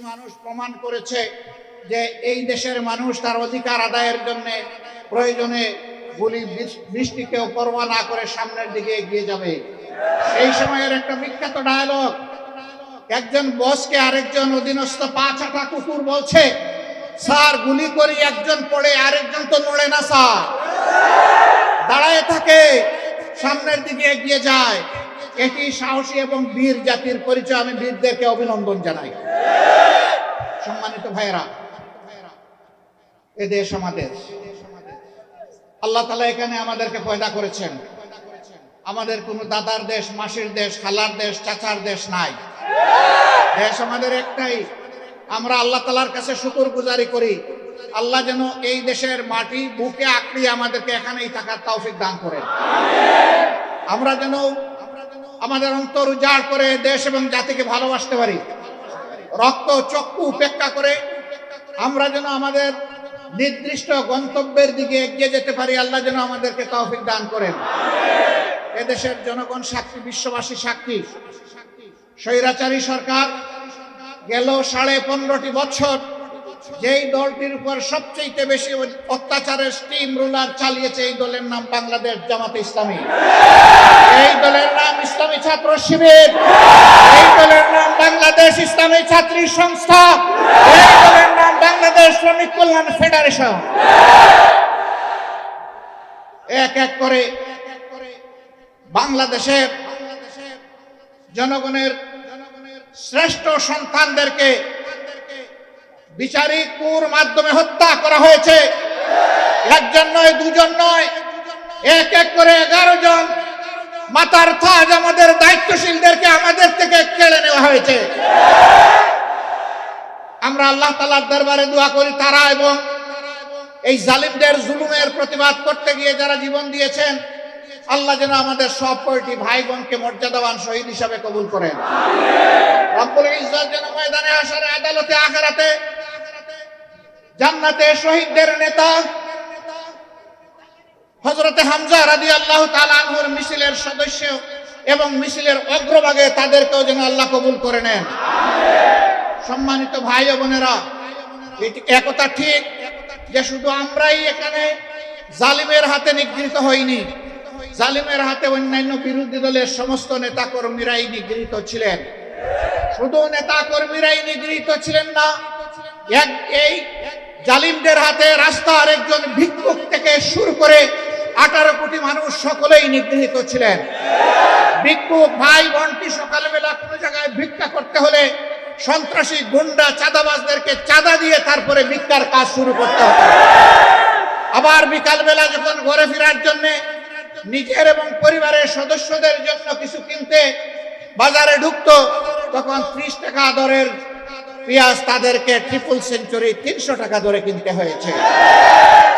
মানুষ প্রমাণ করেছে যে এই দেশের মানুষ তার অধিকার আদায়ের জন্য প্রয়োজনে গুলি, বৃষ- বৃষ্টিকেও পরোয়া না করে সামনের দিকে এগিয়ে যাবে। সেই সময়ের একটা বিখ্যাত ডায়লগ একজন বসকে আরেকজন অধীনস্থ পাঁচ আটা কুকুর বলছে, স্যার, গুলি করি, একজন পড়ে, আরেকজন তো নড়ে না, স্যার। দাঁড়ায় থাকে, সামনের দিকে এগিয়ে যায়। এটি সাহসী এবং বীর জাতির পরিচয় আমি বীরদেরকে অভিনন্দন জানাই। সম্মানিত ভাইয়েরা, এ দেশ আমাদের। আল্লাহ তালা এখানে আমাদেরকে পয়দা করেছেন। আমাদের কোনো দাদার দেশ, মাসির দেশ, খালার দেশ, চাচার দেশ নাই। দেশ আমাদের একটাই। আমরা আল্লাহ তালার কাছে শুকুর গুজারি করি। আল্লাহ যেন এই দেশের মাটি, বুকে আঁকড়িয়ে আমাদেরকে এখানেই থাকার তৌফিক দান করেন। আমরা যেন আমাদের অন্তর উজাড় করে দেশ এবং জাতিকে ভালোবাসতে পারি। রক্ত, চক্ষু উপেক্ষা করে আমরা যেন আমাদের নির্দিষ্ট গন্তব্যের দিকে এগিয়ে যেতে পারি, আল্লাহ যেন আমাদেরকে তৌফিক দান করেন। এদেশের জনগণ সাক্ষী, বিশ্ববাসী সাক্ষী। স্বৈরাচারী সরকার গেল সাড়ে পনেরোটি বছর যেই দলটির উপর সবচেয়ে বেশি অত্যাচারের স্টিম রুলার চালিয়েছে এই দলের নাম বাংলাদেশ জামাতে ইসলামী। এই দলের নাম ইসলামী ছাত্র শিবির। এই দলের নাম বাংলাদেশ ইসলামী ছাত্রী সংস্থা। এই দলের নাম বাংলাদেশ শ্রমিক কল্যাণ ফেডারেশন। এক এক করে বাংলাদেশের জনগণের শ্রেষ্ঠ সন্তানদেরকে বিচারিক কুর মাধ্যমে হত্যা করা হয়েছে। একজন নয়, দুজন নয়, এক এক করে এগারো জন। মাতার থাজ আমাদের দায়িত্বশীলদেরকে আমাদের থেকে কেড়ে নেওয়া হয়েছে। আমরা আল্লাহ তালার দরবারে দোয়া করি, তারা এবং এই জালিমদের জুলুমের প্রতিবাদ করতে গিয়ে যারা জীবন দিয়েছেন, আল্লাহ যেন আমাদের সব কয়টি ভাই বোনকে মর্যাদাবান শহীদ হিসাবে কবুল করেন। রব্বুল যেন ময়দানে আসার আদালতে, আখেরাতে জান্নাতে শহীদদের নেতা হজরতে হামজা রাদি আল্লাহ তালানহুর মিছিলের সদস্য এবং মিছিলের অগ্রভাগে তাদেরকেও যেন আল্লাহ কবুল করে নেন। সম্মানিত ভাই বোনেরা একথা ঠিক যে শুধু আমরাই এখানে জালিমের হাতে নিগৃহীত হইনি, জালিমের হাতে অন্যান্য বিরোধী দলের সমস্ত নেতা কর্মীরাই নিগৃহীত ছিলেন। শুধু নেতা কর্মীরাই নিগৃহীত ছিলেন না, এক এই জালিমদের হাতে রাস্তার একজন ভিক্ষুক থেকে শুরু করে আঠারো কোটি মানুষ সকলেই নিগৃহীত ছিলেন। ভিক্ষুক ভাই বোনটি সকালবেলা কোনো জায়গায় ভিক্ষা করতে হলে সন্ত্রাসী গুন্ডা চাঁদাবাজদেরকে চাঁদা দিয়ে তারপরে ভিক্ষার কাজ শুরু করতে হতো আবার বিকালবেলা যখন ঘরে ফেরার জন্য নিজের এবং পরিবারের সদস্যদের জন্য কিছু কিনতে বাজারে ঢুকতো, তখন ত্রিশ টাকা দরের পেঁয়াজ তাদেরকে ট্রিপল সেঞ্চুরি তিনশো টাকা ধরে কিনতে হয়েছে।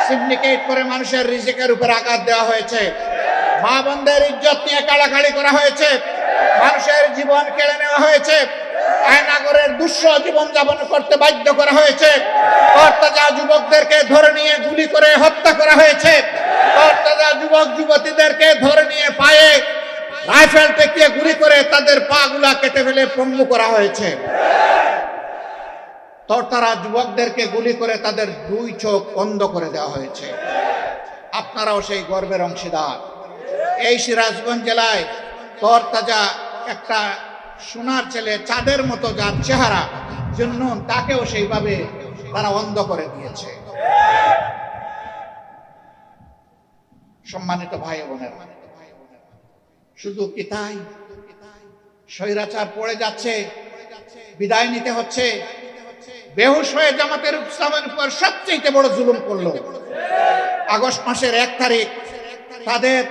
সিন্ডিকেট করে মানুষের রিজিকের উপর আঘাত দেওয়া হয়েছে। মা বোনদের ইজ্জত নিয়ে কাড়াকাড়ি করা হয়েছে। মানুষের জীবন কেড়ে নেওয়া হয়েছে। আয়নাগরের দুঃস জীবন যাপন করতে বাধ্য করা হয়েছে। কর্তাজা যুবকদেরকে ধরে নিয়ে গুলি করে হত্যা করা হয়েছে। কর্তাজা যুবক যুবতীদেরকে ধরে নিয়ে পায়ে রাইফেল টেকিয়ে গুলি করে তাদের পা গুলা কেটে ফেলে পঙ্গু করা হয়েছে। তরতারা যুবকদেরকে গুলি করে তাদের দুই চোখ বন্ধ করে দেওয়া হয়েছে। আপনারাও সেই গর্বের অংশীদার। এই সিরাজগঞ্জ জেলায় তরতাজা একটা সোনার ছেলে চাঁদের মতো যার চেহারা জন্য তাকেও সেইভাবে তারা অন্ধ করে দিয়েছে। সম্মানিত ভাই বোনের, শুধু কি তাই? স্বৈরাচার পড়ে যাচ্ছে, বিদায় নিতে হচ্ছে বেহুশ হয়ে জামাতের ইসলামের উপর সবচেয়ে বড় জুলুম করল। আগস্ট মাসের এক তারিখ, তাদের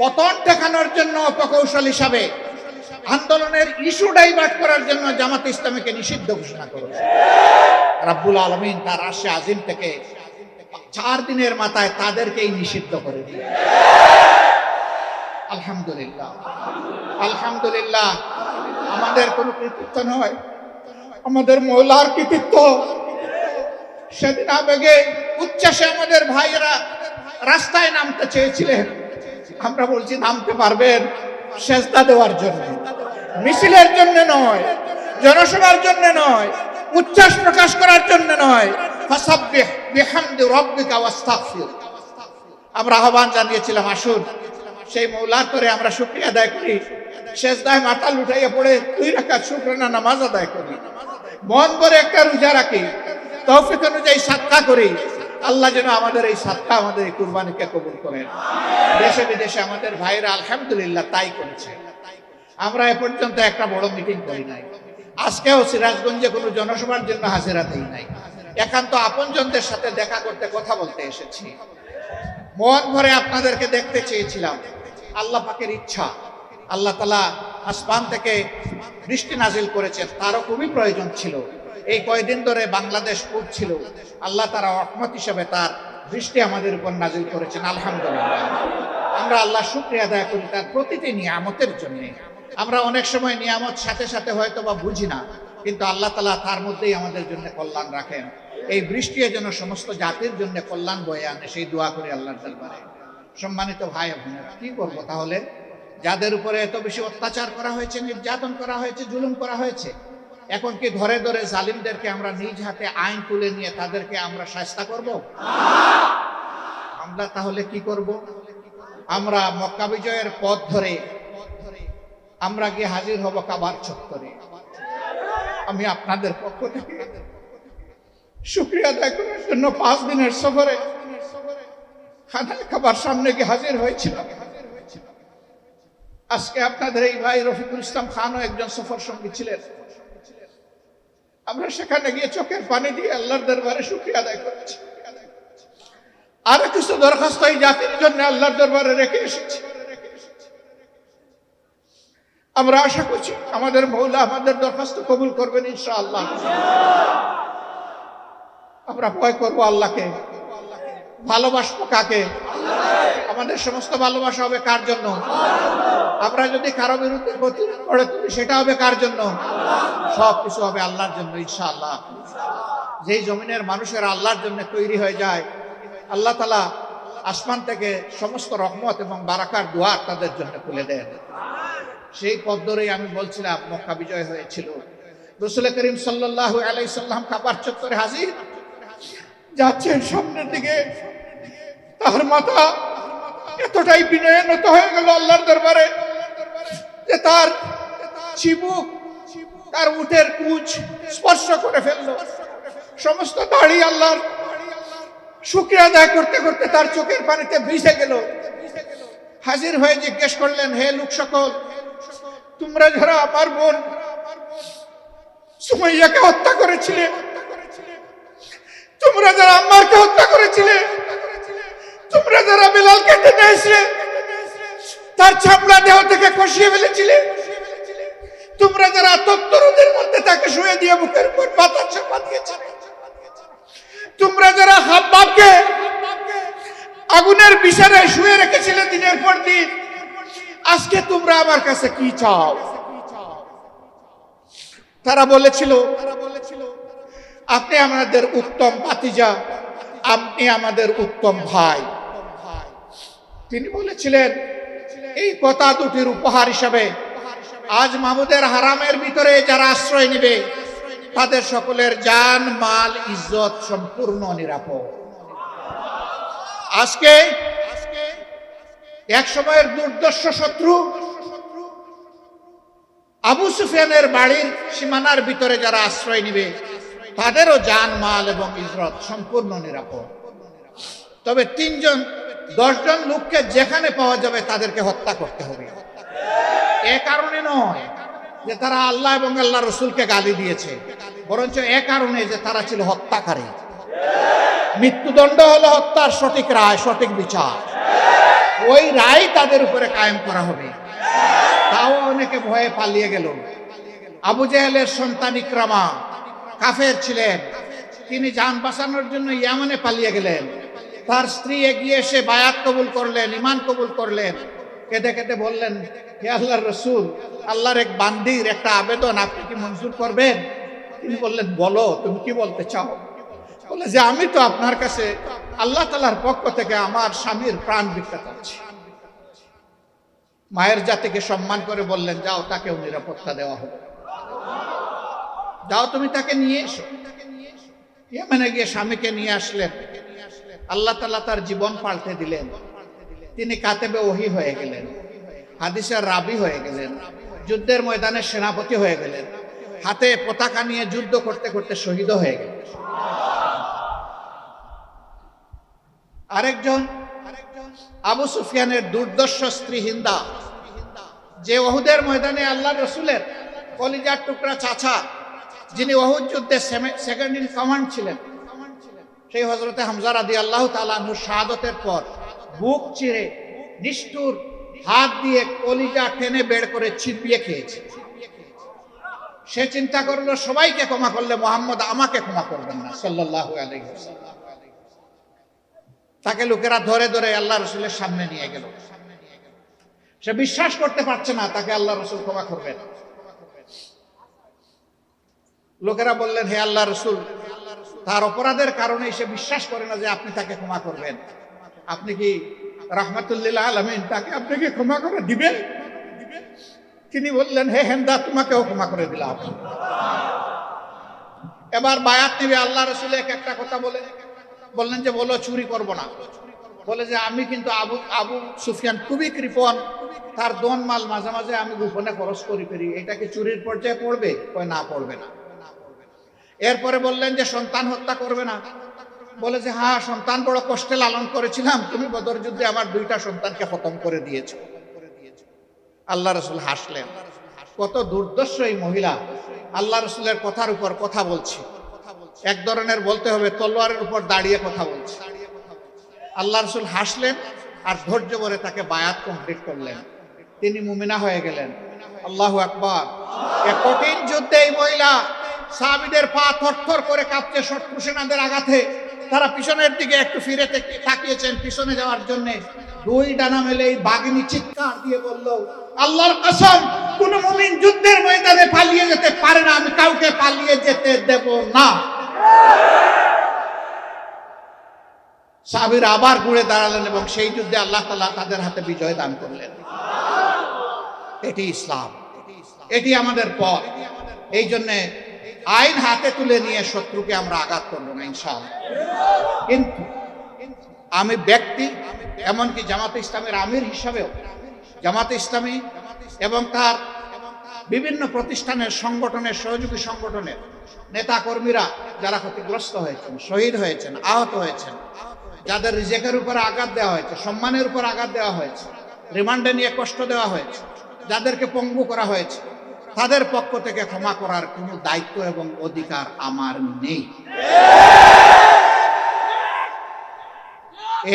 পতন দেখানোর জন্য প্রকৌশল হিসাবে আন্দোলনের ইস্যু ডাইভার্ট করার জন্য জামাত ইসলামীকে নিষিদ্ধ ঘোষণা করেছে রাব্বুল আলমিন তার আশে আজিম থেকে চার দিনের মাথায় তাদেরকেই নিষিদ্ধ করে দিল। আলহামদুলিল্লাহ। আলহামদুলিল্লাহ। আমাদের কোনো কৃতিত্ব নয়। আমাদের মৌলার কৃতিত্ব। সেদিন আবেগে, উচ্ছ্বাসে আমাদের ভাইয়েরা রাস্তায় নামতে চেয়েছিলেন। আমরা বলছি, নামতে পারবেন সেজদা দেওয়ার জন্য। মিছিলের জন্য নয়, জনসভার জন্য নয়, উচ্ছ্বাস প্রকাশ করার জন্য নয়। আমরা আহ্বান জানিয়েছিলাম, আসুন, সেই মৌলার করে আমরা শুকরিয়া আদায় করি। শেষ দায় মাথা লুটাইয়া পড়ে দুই রাকাত শুকরানা নামাজ আদায় করি। মন করে একটা রোজা রাখি, তৌফিক অনুযায়ী সাতকা করি। আল্লাহ যেন আমাদের এই সাতকা আমাদের এই কুরবানিকে কবুল করেন। দেশে বিদেশে আমাদের ভাইরা আলহামদুলিল্লাহ তাই করেছে। আমরা এ পর্যন্ত একটা বড় মিটিং করি নাই। আজকেও সিরাজগঞ্জে কোনো জনসভার জন্য হাজিরা দেই নাই। একান্ত আপনজনদের সাথে দেখা করতে, কথা বলতে এসেছি। মন ভরে আপনাদেরকে দেখতে চেয়েছিলাম। আল্লাহ পাকের ইচ্ছা, আল্লাহ তালা আসমান থেকে বৃষ্টি নাজিল করেছেন, তারও খুবই প্রয়োজন ছিল। এই কয়দিন ধরে বাংলাদেশ খুব ছিল। আল্লাহ তারা রহমত হিসেবে তার বৃষ্টি আমাদের উপর নাজিল করেছেন, আলহামদুলিল্লাহ। আমরা আল্লাহ শুক্রিয়া আদায় করি তার প্রতিটি নিয়ামতের জন্য। আমরা অনেক সময় নিয়ামত সাথে সাথে হয়তো বা বুঝি না, কিন্তু আল্লাহ তালা তার মধ্যেই আমাদের জন্য কল্যাণ রাখেন। এই বৃষ্টি যেন সমস্ত জাতির জন্য কল্যাণ বয়ে আনে, সেই দোয়া করে আল্লাহর দরবারে। সম্মানিত ভাই বোনেরা, কি করব তাহলে? যাদের উপরে এত বেশি অত্যাচার করা হয়েছে, নির্যাতন করা হয়েছে, জুলুম করা হয়েছে, এখন কি ধরে ধরে জালিমদেরকে আমরা নিজ হাতে আইন তুলে নিয়ে তাদেরকে আমরা শাস্তা করব? আমরা তাহলে কি করব? আমরা মক্কা বিজয়ের পথ ধরে আমরা গিয়ে হাজির হব কাবার চত্বরে। আমি আপনাদের পক্ষ থেকে শুক্রিয়া আদায় করার জন্য পাঁচ দিনের সফরে খানায় খাবার সামনে গিয়ে হাজির হয়েছিলাম। আজকে আপনাদের এই ভাই রফিকুল ইসলাম খানও একজন সফর সঙ্গী ছিলেন। আমরা সেখানে গিয়ে চোখের পানি দিয়ে আল্লাহর দরবারে শুক্রিয়া আদায় করেছি। আরও কিছু দরখাস্ত এই জাতির জন্য আল্লাহর দরবারে রেখে এসেছি। আমরা আশা করছি আমাদের মৌলা আমাদের দরখাস্ত কবুল করবেন ইনশাআল্লাহ। আমরা ভয় করব আল্লাহকে। ভালোবাসবো কাকে? আমাদের সমস্ত ভালোবাসা হবে কার জন্য? আমরা যদি কারও বিরুদ্ধে গতি করে তুলি, সেটা হবে কার জন্য? সব কিছু হবে আল্লাহর জন্য, ইনশাআল্লাহ। যেই জমিনের মানুষের আল্লাহর জন্য তৈরি হয়ে যায়, আল্লাহ তালা আসমান থেকে সমস্ত রহমত এবং বারাকার দুয়ার তাদের জন্য খুলে দেন। সেই পথ ধরেই আমি বলছিলাম, মক্কা বিজয় হয়েছিল। রসুল করিম সাল্লাহ আলাই সাল্লাম চত্বরে হাজির। যাচ্ছেন সামনের দিকে। তার মাথা এতটাই বিনয়নত হয়ে গেল আল্লাহর দরবারে যে তার চিবুক তার উঠের কুচ স্পর্শ করে ফেলল। সমস্ত দাড়ি আল্লাহর শুক্রিয়া আদায় করতে করতে তার চোখের পানিতে ভিজে গেল। হাজির হয়ে জিজ্ঞেস করলেন, হে লোক সকল, তোমরা যারা আমার বোন সুমাইয়াকে হত্যা করেছিলে তোমরা যারা আম্মারকে হত্যা করেছিলে, তোমরা যারা বেলালকে টেনে এসে তার ছাপড়া দেহ থেকে কষিয়ে ফেলেছিলে, তোমরা যারা তত্তরদের মধ্যে তাকে শুয়ে দিয়ে বুকের উপর পাতা চাপা দিয়েছিলে, তোমরা যারা হাব্বাবকে আগুনের বিষারে শুয়ে রেখেছিলে দিনের পর দিন, আজকে তোমরা আমার কাছে কি চাও? তারা বলেছিল তারা বলেছিল আপনি আমাদের উত্তম পাতিজা আপনি আমাদের উত্তম ভাই। তিনি বলেছিলেন, এই কথা দুটির উপহার হিসাবে আজ মাহমুদের হারামের ভিতরে যারা আশ্রয় নেবে, তাদের সকলের জান, মাল, ইজ্জত সম্পূর্ণ নিরাপদ। আজকে এক সময়ের দুর্দর্শ শত্রু আবু সুফিয়ানের বাড়ির সীমানার ভিতরে যারা আশ্রয় নিবে তাদেরও জান মাল এবং ইজরত সম্পূর্ণ নিরাপদ। তবে তিনজন, দশজন লোককে যেখানে পাওয়া যাবে তাদেরকে হত্যা করতে হবে। এ কারণে নয় যে তারা আল্লাহ এবং আল্লাহ রসুলকে গালি দিয়েছে, বরঞ্চ এ কারণে যে তারা ছিল হত্যাকারী। মৃত্যুদণ্ড হলো হত্যার সঠিক রায়, সঠিক বিচার। ওই রায় তাদের উপরে কায়েম করা হবে। তাও অনেকে ভয়ে পালিয়ে গেল। আবু জাহেলের সন্তান ইকরামা কাফের ছিলেন। তিনি যান বাঁচানোর জন্য ইয়ামানে পালিয়ে গেলেন। তার স্ত্রী এগিয়ে এসে বায়াত কবুল করলেন ইমান কবুল করলেন। কেঁদে কেঁদে বললেন, হে আল্লাহর রসুল, আল্লাহর এক বান্দির একটা আবেদন আপনি কি মঞ্জুর করবেন? তিনি বললেন, বলো, তুমি কি বলতে চাও? বলে যে, আমি তো আপনার কাছে আল্লাহ তালার পক্ষ থেকে আমার স্বামীর প্রাণ ভিক্ষা চাচ্ছি মায়ের জাতিকে সম্মান করে বললেন, যাও, তাকেও নিরাপত্তা দেওয়া হবে যাও তুমি তাকে নিয়ে এসো। ইয়েমেনে গিয়ে স্বামীকে নিয়ে আসলেন। আল্লাহ তালা তার জীবন পাল্টে দিলেন। তিনি কাতেবে ওহি হয়ে গেলেন। হাদিসের রাবি হয়ে গেলেন। যুদ্ধের ময়দানে সেনাপতি হয়ে গেলেন। হাতে পতাকা নিয়ে যুদ্ধ করতে করতে শহীদ হয়ে গেলেন। আরেকজন আবু সুফিয়ানের দুর্দর্শ স্ত্রী হিন্দা। যে ওহুদের ময়দানে আল্লাহ রসুলের কলিজার টুকরা চাচা যিনি ওহুদ যুদ্ধে সেকেন্ড ইন কমান্ড ছিলেন, সেই হজরতে হামজা রাদি আল্লাহ তালানহু শাহাদতের পর বুক চিরে নিষ্ঠুর হাত দিয়ে কলিজা টেনে বের করে ছিপিয়ে খেয়েছে। সে চিন্তা করল, সবাইকে ক্ষমা করলে মোহাম্মদ আমাকে ক্ষমা করবেন না সাল্লাহ তাকে লোকেরা ধরে ধরে আল্লাহ রসুলের সামনে নিয়ে গেল। সে বিশ্বাস করতে পারছে না, তাকে আল্লাহ রসুল ক্ষমা করবেন। লোকেরা বললেন, হে আল্লাহ রসুল, তার অপরাধের কারণে সে বিশ্বাস করে না যে আপনি তাকে ক্ষমা করবেন। আপনি কি আলমিন তাকে আপনি কি ক্ষমা করে দিবেন? তিনি বললেন, হে হেন্দা তোমাকেও ক্ষমা করে দিলাম। এবার বায়াত নেবে আল্লাহ রসুল, এক একটা কথা বলে। বললেন যে, বলো, চুরি করব না। বলে যে, আমি কিন্তু আবু আবু সুফিয়ান খুবই কৃপণ। তার দন মাল মাঝে মাঝে আমি গোপনে খরচ করি ফেরি। এটা কি চুরির পর্যায়ে পড়বে? কয়, না, পড়বে না। এরপরে বললেন যে সন্তান হত্যা করবে না। বলে যে হ্যাঁ সন্তান বড় কষ্টে লালন করেছিলাম। তুমি বদর যুদ্ধে আমার দুইটা সন্তানকে খতম করে দিয়েছ। আল্লাহ রসুল হাসলেন। কত দুর্দর্শ এই মহিলা। আল্লাহ রসুলের কথার উপর কথা বলছি। এক ধরনের বলতে হবে, তলোয়ারের উপর দাঁড়িয়ে কথা বলছি। আল্লাহ রসুল হাসলেন আর ধৈর্য করে তাকে বায়াত কমপ্লিট করলেন। তিনি মুমিনা হয়ে গেলেন। আল্লাহ আকবর। কঠিন যুদ্ধে এই মহিলা সাহাবিদের পা থরথর করে কাঁপছে শত্রু সেনাদের আঘাতে। তারা পিছনের দিকে একটু ফিরে তাকিয়েছেন পিছনে যাওয়ার জন্য। দুই ডানা মেলে এই বাগিনী চিৎকার দিয়ে বলল, আল্লাহর কসম, কোন মুমিন যুদ্ধের ময়দানে পালিয়ে যেতে পারে না, আমি কাউকে পালিয়ে যেতে দেব না। সাবির আবার ঘুরে দাঁড়ালেন এবং সেই যুদ্ধে আল্লাহ তালা তাদের হাতে বিজয় দান করলেন। এটি ইসলাম। এটি আমাদের পথ। এই জন্যে আইন হাতে তুলে নিয়ে শত্রুকে আমরা আঘাত করব না ইনশাল কিন্তু আমি ব্যক্তি, এমনকি জামাতে ইসলামের আমির হিসাবেও, জামাতে ইসলামী এবং তার বিভিন্ন প্রতিষ্ঠানের সংগঠনের, সহযোগী সংগঠনের নেতা কর্মীরা যারা ক্ষতিগ্রস্ত হয়েছেন, শহীদ হয়েছেন, আহত হয়েছেন, যাদের রিজেকের উপরে আঘাত দেওয়া হয়েছে, সম্মানের উপর আঘাত দেওয়া হয়েছে, রিমান্ডে নিয়ে কষ্ট দেওয়া হয়েছে, যাদেরকে পঙ্গু করা হয়েছে তাদের পক্ষ থেকে ক্ষমা করার কোনো দায়িত্ব এবং অধিকার আমার নেই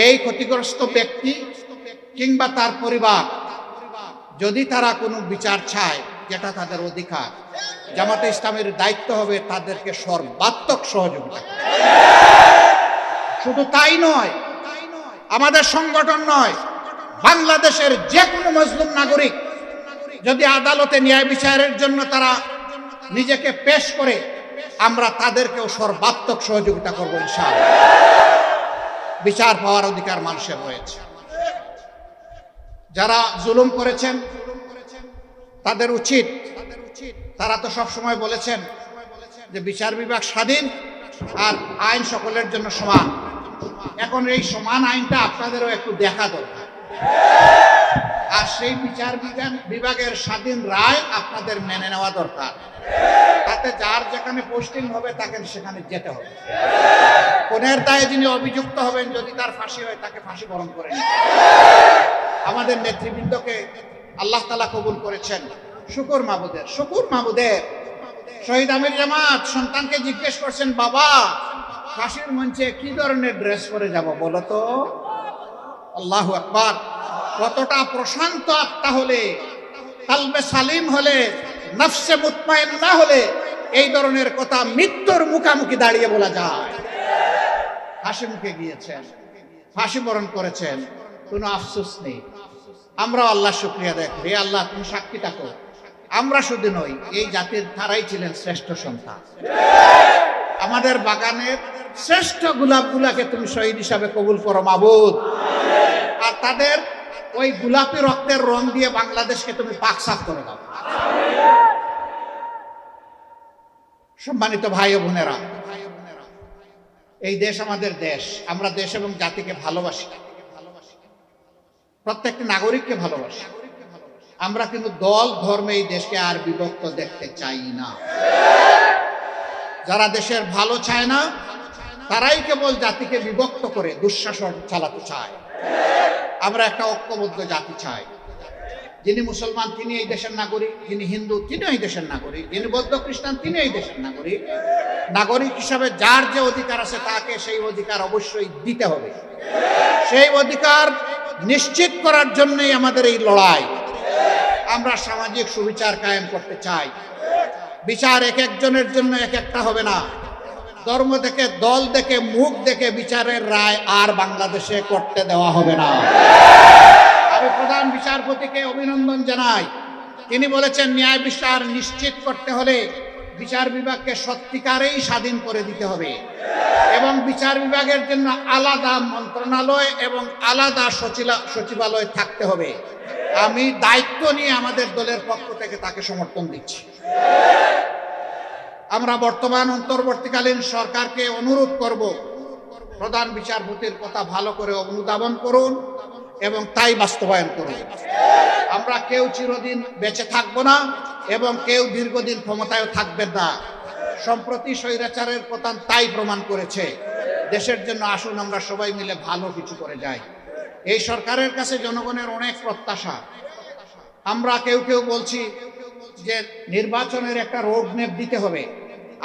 এই ক্ষতিগ্রস্ত ব্যক্তি কিংবা তার পরিবার, যদি তারা কোনো বিচার চায়, যেটা তাদের অধিকার, জামাতে ইসলামের দায়িত্ব হবে তাদেরকে সর্বাত্মক সহযোগিতা। শুধু তাই নয়, আমাদের সংগঠন নয়, বাংলাদেশের যে কোনো মজলুম নাগরিক যদি আদালতে ন্যায় বিচারের জন্য তারা নিজেকে পেশ করে, আমরা তাদেরকেও সর্বাত্মক সহযোগিতা করব ইনশাআল্লাহ। বিচার পাওয়ার অধিকার মানুষের রয়েছে। যারা জুলুম করেছেন, তাদের উচিত, তারা তো সব সময় বলেছেন যে বিচার বিভাগ স্বাধীন আর আইন সকলের জন্য সমান। এখন এই সমান আইনটা আপনাদেরও একটু দেখা দরকার। সেই বিচার বিজ্ঞান বিভাগের স্বাধীন রায় আপনাদের মেনে নেওয়া দরকার। তাতে যার যেখানে পোস্টিং হবে, তাকে সেখানে যেতে হবে। কোনের দায়ে যিনি অভিযুক্ত হবেন, যদি তার ফাঁসি হয়, তাকে ফাঁসি বরণ করে আমাদের নেতৃবৃন্দকে আল্লাহ তালা কবুল করেছেন। শুকুর মাবুদের শুকুর মাবুদের শহীদ আমির জামাত, সন্তানকে জিজ্ঞেস করছেন, বাবা, ফাঁসির মঞ্চে কি ধরনের ড্রেস পরে যাব? বলো তো। আল্লাহ আকবার। কতটা প্রশান্ত আত্মা হলে, কালবে সালিম হলে, নফসে মুতমাইন না হলে, এই ধরনের কথা মৃত্যুর মুখামুখি দাঁড়িয়ে বলা যায়। হাসি মুখে গিয়েছেন ফাঁসি বরণ করেছেন, কোনো আফসোস নেই। আমরা আল্লাহ শুক্রিয়া দেখ রে আল্লাহ, তুমি সাক্ষী থাকো। আমরা শুধু নই, এই জাতির তারাই ছিলেন শ্রেষ্ঠ সন্তান। আমাদের বাগানের শ্রেষ্ঠ গোলাপগুলাকে তুমি শহীদ হিসাবে কবুল করো, মাবুদ। আর তাদের ওই গোলাপি রক্তের রং দিয়ে বাংলাদেশকে তুমি পাক সাফ করে দাও। সম্মানিত ভাই ও বোনেরা, এই দেশ আমাদের দেশ। আমরা দেশ এবং জাতিকে ভালোবাসি। প্রত্যেকটি নাগরিককে ভালোবাসি। আমরা কিন্তু দল, ধর্মে এই দেশকে আর বিভক্ত দেখতে চাই না। যারা দেশের ভালো চায় না, তারাই কেবল জাতিকে বিভক্ত করে দুঃশাসন চালাতে চায়। আমরা একটা ঐক্যবদ্ধ জাতি চাই। যিনি মুসলমান, তিনি এই দেশের নাগরিক, যিনি হিন্দু তিনি এই দেশের নাগরিক, যিনি বৌদ্ধ খ্রিস্টান তিনি এই দেশের নাগরিক। নাগরিক হিসাবে যার যে অধিকার আছে তাকে সেই অধিকার অবশ্যই দিতে হবে। সেই অধিকার নিশ্চিত করার জন্যই আমাদের এই লড়াই। আমরা সামাজিক সুবিচার কায়েম করতে চাই। বিচার এক একজনের জন্য এক একটা হবে না। ধর্ম দেখে, দল দেখে, মুখ দেখে বিচারের রায় আর বাংলাদেশে করতে দেওয়া হবে না। আমি প্রধান বিচারপতিকে অভিনন্দন জানাই। তিনি বলেছেন, ন্যায় বিচার নিশ্চিত করতে হলে বিচার বিভাগকে সত্যিকারেই স্বাধীন করে দিতে হবে এবং বিচার বিভাগের জন্য আলাদা মন্ত্রণালয় এবং আলাদা সচিবালয় থাকতে হবে। আমি দায়িত্ব নিয়ে আমাদের দলের পক্ষ থেকে তাকে সমর্থন দিচ্ছি। আমরা বর্তমান অন্তর্বর্তীকালীন সরকারকে অনুরোধ করব, প্রধান বিচারপতির কথা ভালো করে অনুধাবন করুন এবং তাই বাস্তবায়ন করুন। আমরা কেউ চিরদিন বেঁচে থাকব না এবং কেউ দীর্ঘদিন ক্ষমতায় থাকবেন না। সম্প্রতি স্বৈরাচারের প্রধান তাই প্রমাণ করেছে, দেশের জন্য আসুন আমরা সবাই মিলে ভালো কিছু করে যাই। এই সরকারের কাছে জনগণের অনেক প্রত্যাশা। আমরা কেউ কেউ বলছি যে নির্বাচনের একটা রোড ম্যাপ দিতে হবে।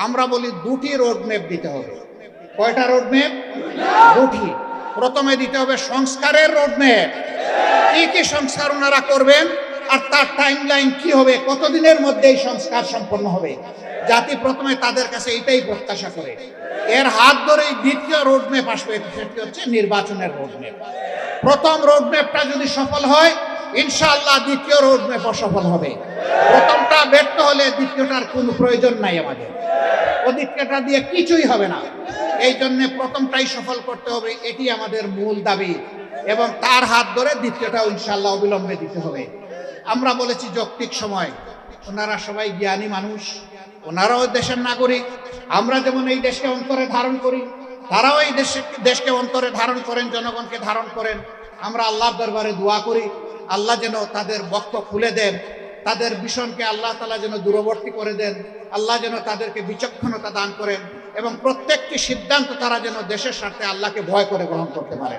আমরা বলি দুটি রোড ম্যাপ দিতে হবে। কয়টা রোড ম্যাপ দুটি। প্রথমে দিতে হবে সংস্কারের রোড ম্যাপ কি কি সংস্কার ওনারা করবেন আর তার টাইম লাইন কি হবে, কতদিনের মধ্যে এই সংস্কার সম্পন্ন হবে? জাতি প্রথমে তাদের কাছে এটাই প্রত্যাশা করে। এর হাত ধরেই দ্বিতীয় রোড ম্যাপ আসবে, সেটি হচ্ছে নির্বাচনের রোড ম্যাপ প্রথম রোড ম্যাপটা যদি সফল হয় ইনশাআল্লাহ দ্বিতীয় রোড সফল হবে। প্রথমটা ব্যর্থ হলে দ্বিতীয়টার কোনো প্রয়োজন নাই আমাদের। ও দ্বিতীয়টা দিয়ে কিছুই হবে না। এই জন্য প্রথমটাই সফল করতে হবে, এটি আমাদের মূল দাবি। এবং তার হাত ধরে দ্বিতীয়টাও ইনশাআল্লাহ অবিলম্বে দিতে হবে। আমরা বলেছি যৌক্তিক সময়। ওনারা সবাই জ্ঞানী মানুষ। ওনারাও দেশের নাগরিক। আমরা যেমন এই দেশকে অন্তরে ধারণ করি, তারাও এই দেশে দেশকে অন্তরে ধারণ করেন, জনগণকে ধারণ করেন। আমরা আল্লাহর দরবারে দোয়া করি। আল্লাহ যেন তাদের বক্ষ খুলে দেন, তাদের ভীষণকে আল্লাহ তালা যেন দূরবর্তী করে দেন, আল্লাহ যেন তাদেরকে বিচক্ষণতা দান করেন এবং প্রত্যেকটি সিদ্ধান্ত তারা যেন দেশের স্বার্থে আল্লাহকে ভয় করে গ্রহণ করতে পারে।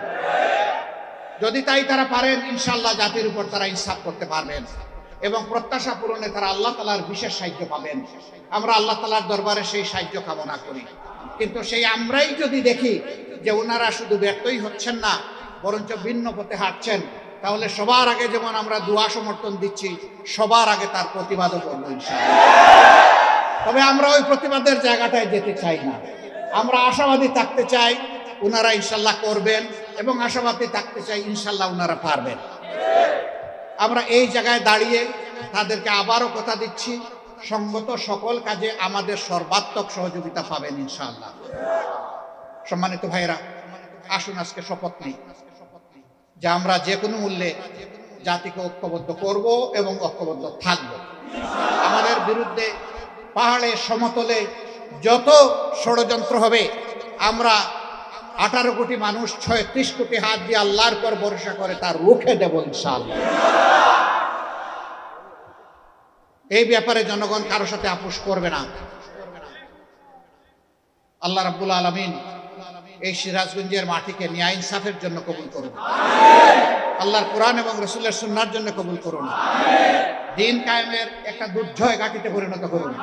যদি তাই তারা পারেন ইনশাল্লাহ জাতির উপর তারা ইনসাফ করতে পারবেন এবং প্রত্যাশা পূরণে তারা আল্লাহ তালার বিশেষ সাহায্য পাবেন। আমরা আল্লাহ তালার দরবারে সেই সাহায্য কামনা করি। কিন্তু সেই আমরাই যদি দেখি যে ওনারা শুধু ব্যর্থই হচ্ছেন না, বরঞ্চ ভিন্ন পথে হাঁটছেন তাহলে সবার আগে যেমন আমরা দোয়া সমর্থন দিচ্ছি, সবার আগে তার প্রতিবাদও করব তবে আমরা ওই প্রতিবাদের জায়গাটায় যেতে চাই না। আমরা আশাবাদী থাকতে চাই ওনারা ইনশাল্লাহ করবেন এবং আশাবাদী থাকতে চাই ইনশাল্লাহ ওনারা পারবেন। আমরা এই জায়গায় দাঁড়িয়ে তাদেরকে আবারও কথা দিচ্ছি, সঙ্গত সকল কাজে আমাদের সর্বাত্মক সহযোগিতা পাবেন ইনশাল্লাহ সম্মানিত ভাইরা আসুন আজকে শপথ নেই। যে আমরা যে কোনো মূল্যে জাতিকে ঐক্যবদ্ধ করব এবং ঐক্যবদ্ধ থাকব। আমাদের বিরুদ্ধে পাহাড়ে সমতলে যত ষড়যন্ত্র হবে, আমরা আঠারো কোটি মানুষ, ছয়ত্রিশ কোটি হাত দিয়ে আল্লাহর পর ভরসা করে তার রুখে দেব ইনশাআল্লাহ। এই ব্যাপারে জনগণ কারও সাথে আপোষ করবে না। আল্লাহ রাব্বুল আলমিন এই সিরাজগঞ্জের মাটিকে ন্যায় ইনসাফের জন্য কবুল করুন। আল্লাহর কোরআন এবং রসুলের সুন্নার জন্য কবুল করুন। দিন কায়েমের একটা দুর্জয় ঘাটিতে পরিণত করুন।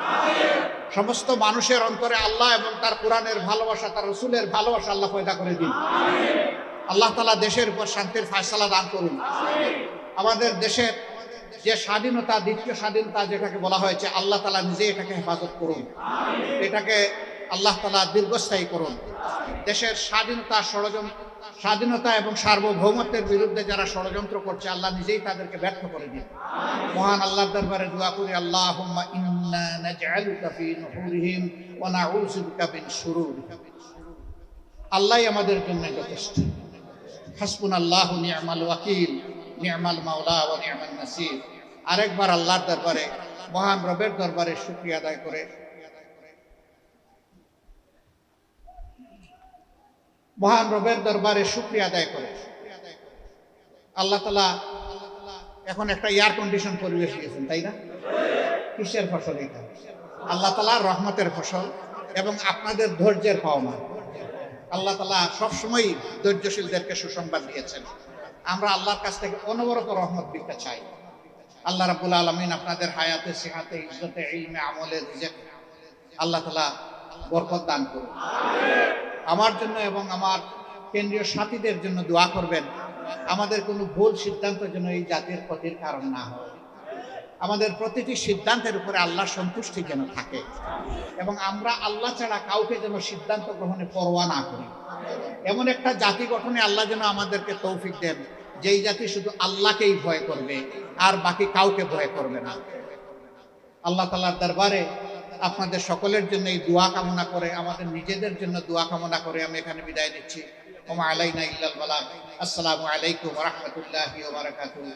সমস্ত মানুষের অন্তরে আল্লাহ এবং তার কোরআনের ভালোবাসা, তার রসুলের ভালোবাসা আল্লাহ পয়দা করে দিন। আল্লাহ তালা দেশের উপর শান্তির ফায়সালা দান করুন। আমাদের দেশের যে স্বাধীনতা, দ্বিতীয় স্বাধীনতা যেটাকে বলা হয়েছে, আল্লাহ তালা নিজে এটাকে হেফাজত করুন। এটাকে আল্লাহ তালা দীর্ঘস্থায়ী করুন। দেশের স্বাধীনতা ষড়যন্ত্র স্বাধীনতা এবং সার্বভৌমত্বের বিরুদ্ধে যারা ষড়যন্ত্র করছে, আল্লাহ নিজেই তাদেরকে ব্যর্থ করে দিন মহান আল্লাহর দরবারে দোয়া করি আল্লাহ আল্লাহই আমাদের জন্য যথেষ্ট। হাসপুন আল্লাহ নিয়ামাল ওয়াকিল, নিয়ামাল মাওলা ওয়া নি'মান নাসির। আরেকবার আল্লাহর দরবারে, মহান রবের দরবারে শুকরিয়া আদায় করে মহান রবের দরবারে শুক্রিয়া আদায় করে। আল্লাহ তালা এখন একটা এয়ার কন্ডিশন পরিবেশ দিয়েছেন, তাই না? কিসের ফসল এটা? আল্লাহ তালা রহমতের ফসল এবং আপনাদের ধৈর্যের পাওনা আল্লাহ তালা সবসময় ধৈর্যশীলদেরকে সুসংবাদ দিয়েছেন। আমরা আল্লাহর কাছ থেকে অনবরত রহমত দিতে চাই। আল্লাহ রাবুল আলমিন আপনাদের হায়াতে, সেহাতে আমলের রিজেক আল্লাহ তালা বরকত দান করুন। আমার জন্য এবং আমার কেন্দ্রীয় সাথীদের জন্য দোয়া করবেন। আমাদের কোনো ভুল সিদ্ধান্তের জন্য এই জাতির ক্ষতির কারণ না হয় আমাদের প্রতিটি সিদ্ধান্তের উপরে আল্লাহর সন্তুষ্টি যেন থাকে এবং আমরা আল্লাহ ছাড়া কাউকে যেন সিদ্ধান্ত গ্রহণে পরোয়া না করি। এমন একটা জাতি গঠনে আল্লাহ যেন আমাদেরকে তৌফিক দেন, যেই জাতি শুধু আল্লাহকেই ভয় করবে আর বাকি কাউকে ভয় করবে না। আল্লাহ তালার দরবারে আপনাদের সকলের জন্য এই দোয়া কামনা করে, আমাদের নিজেদের জন্য দোয়া কামনা করে আমি এখানে বিদায় নিচ্ছি। ওমা আলাইনা ইল্লাল বালাগ। আসসালামু আলাইকুম রাহমাতুল্লাহি বারাকাতুহু।